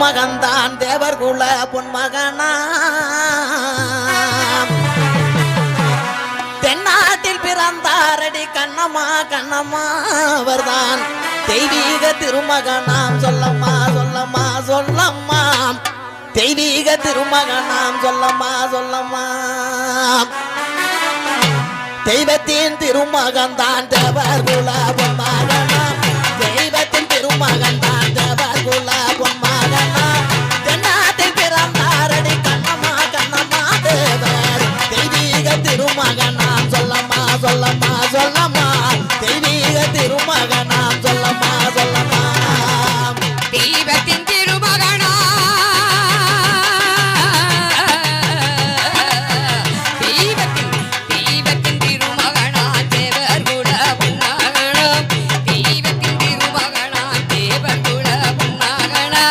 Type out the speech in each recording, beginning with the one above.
திருமகன்தான் தேவர் குல பொன்மகனா தென்னாட்டில் பிறந்தாரடி கண்ணம்மா கண்ணம்மா அவர்தான். தெய்வீக திருமகனாம் சொல்லம்மா சொல்லம்மா சொல்லம்மா தெய்வீக திருமகனாம் சொல்லம்மா சொல்லம்மா தெய்வத்தின் திருமகன் தான் தேவர் குல பொன்மகனாம். தெய்வத்தின் திருமகன் தெய்வீக திருமகனாம் சொல்லம்மா சொல்லம்மா தெய்வத்தின் திருமகனா. தெய்வத்தின் தெய்வத்தின் திருமகனா தேவர் குல பொன்னாகனா தெய்வத்தின் திருமகனா தேவர் குல பொன்னாகனா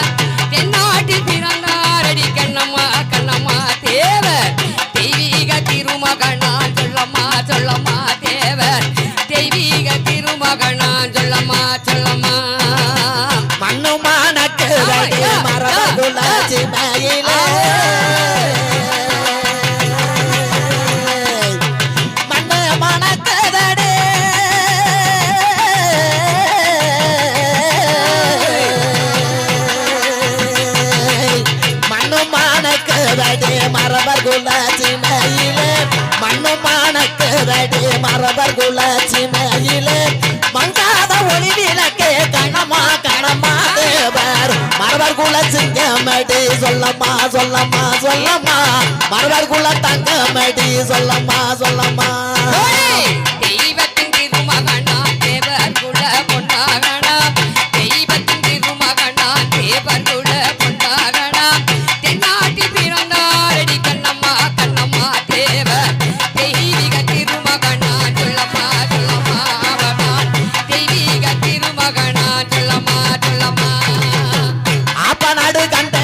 தென்னாட்டில் பிறந்தாரடி கண்ணம்மா கண்ணம்மா தேவர். தெய்வீக திருமகனா சொல்லம்மா சொல்லம்மா தேவர். திருமகனா சொல்லம்மா சொல்லம்மா மண்ணுமானக்கு வடி மரபகுல சிமையிலே மண்ணு மணக்குதடே மண்ணு மணக்குதடே மரபர் குல சிமையிலே மண்ணு மணக்குதடே மரபர் குல தேவர் மரபர் குல சிங்கமடி சொல்லம்மா சொல்லம்மா சொல்லம்மா. மரபர் குல தங்கமடி சொல்லம்மா சொல்லம்மா. cantando.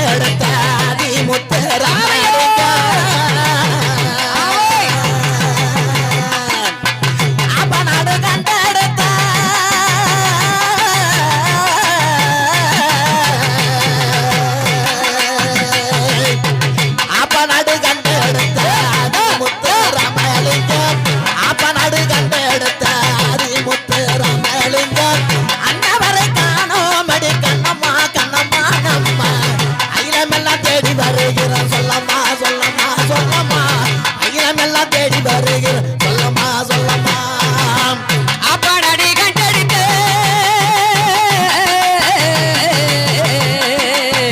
anybody.